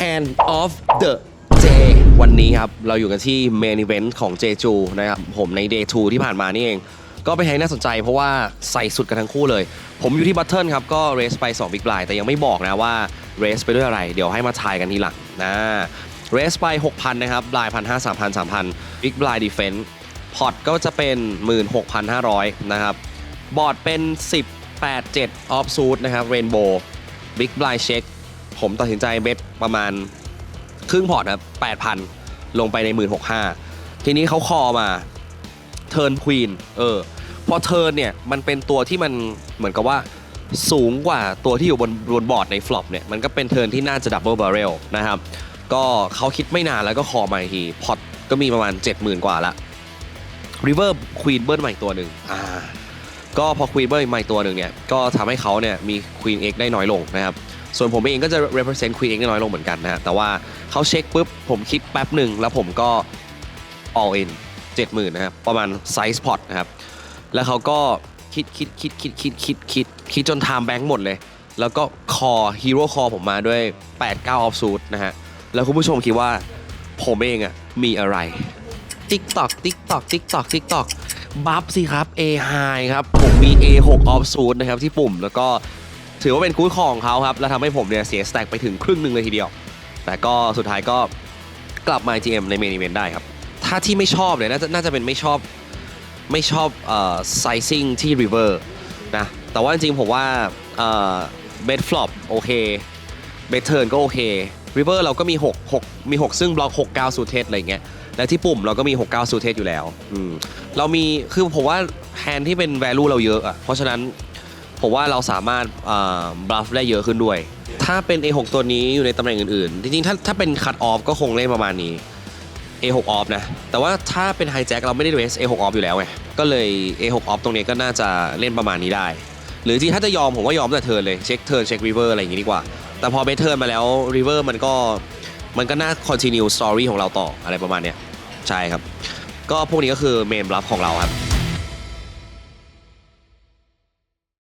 Hand of the Day วันนี้ครับ เราอยู่กันที่ Main Event ของเจจูนะครับ ผมใน Day 2 ที่ผ่านมานี่เอง ก็เป็นแฮน่าสนใจเพราะว่าใส่สุดกันทั้งคู่เลย ผมอยู่ที่บัตเทิลครับ ก็เรสไป2 Big Blind แต่ยังไม่บอกนะว่าเรสไปด้วยอะไร เดี๋ยวให้มาทายกันทีหลังนะเรสไป 6,000 นะครับบลายพันห้าสามพันสามพันบิ๊กบลายดีเฟนต์พอตก็จะเป็น 16,500 นะครับ บอร์ดเป็น 10 8 7ออฟซูดนะครับเรนโบว์บิ๊กบลายเช็ค ผมตัดสินใจเบ็ดประมาณครึ่งพอร์ตครับ8,000ลงไปใน16,500ทีนี้เขาคอมาเทิร์นควีนเออพอเทิร์นเนี่ยมันเป็นตัวที่มันเหมือนกับว่าสูงกว่าตัวที่อยู่บนบนบอร์ดในฟลอปเนี่ยมันก็เป็นเทิร์นที่น่าจะดับเบิลบาร์เรลนะครับก็เขาคิดไม่นานแล้วก็คอมาทีพอร์ตก็มีประมาณ 70,000 กว่าละริเวอร์ควีนเบิร์นมาอีกตัวหนึ่งอ่าก็พอควีนเบิร์นมาอีกตัวหนึ่งเนี่ยก็ทำให้เขาเนี่ยมีควีนเอ็กได้น้อยลงนะครับ ส่วนผมเองก็จะ represent Queen X ได้น้อยลงเหมือนกันนะฮะแต่ว่าเขาเช็คปุ๊บผมคิดแป๊บหนึ่งแล้วผมก็ all in 70,000นะครับประมาณ size pot นะครับแล้วเขาก็คิดคิดคิดคิดคิดคิดคิดคิดจน time bank หมดเลย แล้วก็คอ hero call ผมมาด้วย 8 9 off suit นะฮะแล้วคุณผู้ชมคิดว่าผมเองอะมีอะไร TikTok TikTok TikTok TikTok บัฟสิครับ A high ครับ ผมมี A6 off suit นะครับที่ปุ่มแล้วก็ ถือว่าเป็นคู่ครองเขาครับ แล้วทำให้ผมเนี่ยเสียสแต็กไปถึงครึ่งหนึ่งเลยทีเดียว แต่ก็สุดท้ายก็กลับมา GM ในเมน e เ e นได้ครับ ถ้าที่ไม่ชอบเนี่ยน่าจะน่าจะเป็นไม่ชอบไม่ชอบเอ่อ sizing ที่ river นะแต่ว่าจริงๆผมว่าเอ่อ bed flop โอเค bed turn ก็โอเค river เราก็มี 6 6 มี 6 ซึ่งบล็อก6 9สูเทสอะไรเงี้ยและที่ปุ่มเราก็มี 6 9สูเทสอยู่แล้วอืมเรามีคือผมว่าแฮนด์ที่เป็น value เราเยอะอะเพราะฉะนั้น ผมว่าเราสามารถบลัฟได้เยอะขึ้นด้วย ถ้าเป็น A6 ตัวนี้อยู่ในตำแหน่งอื่นๆ จริงๆ ถ้าถ้าเป็น cut off ก็คงเล่นประมาณนี้ A6 off นะ แต่ว่าถ้าเป็น hijack เราไม่ได้เรส A6 off อยู่แล้วไง ก็เลย A6 off ตรงนี้ก็น่าจะเล่นประมาณนี้ได้ หรือที่ถ้าจะยอมผมก็ยอมแต่เทิร์นเลย เช็คเทิร์นเช็คริเวอร์อะไรอย่างงี้ดีกว่า แต่พอเบเทิร์นมาแล้วริเวอร์มันก็มันก็น่า continue story ของเราต่ออะไรประมาณเนี้ยใช่ครับ ก็พวกนี้ก็คือเมนบลัฟของเราครับ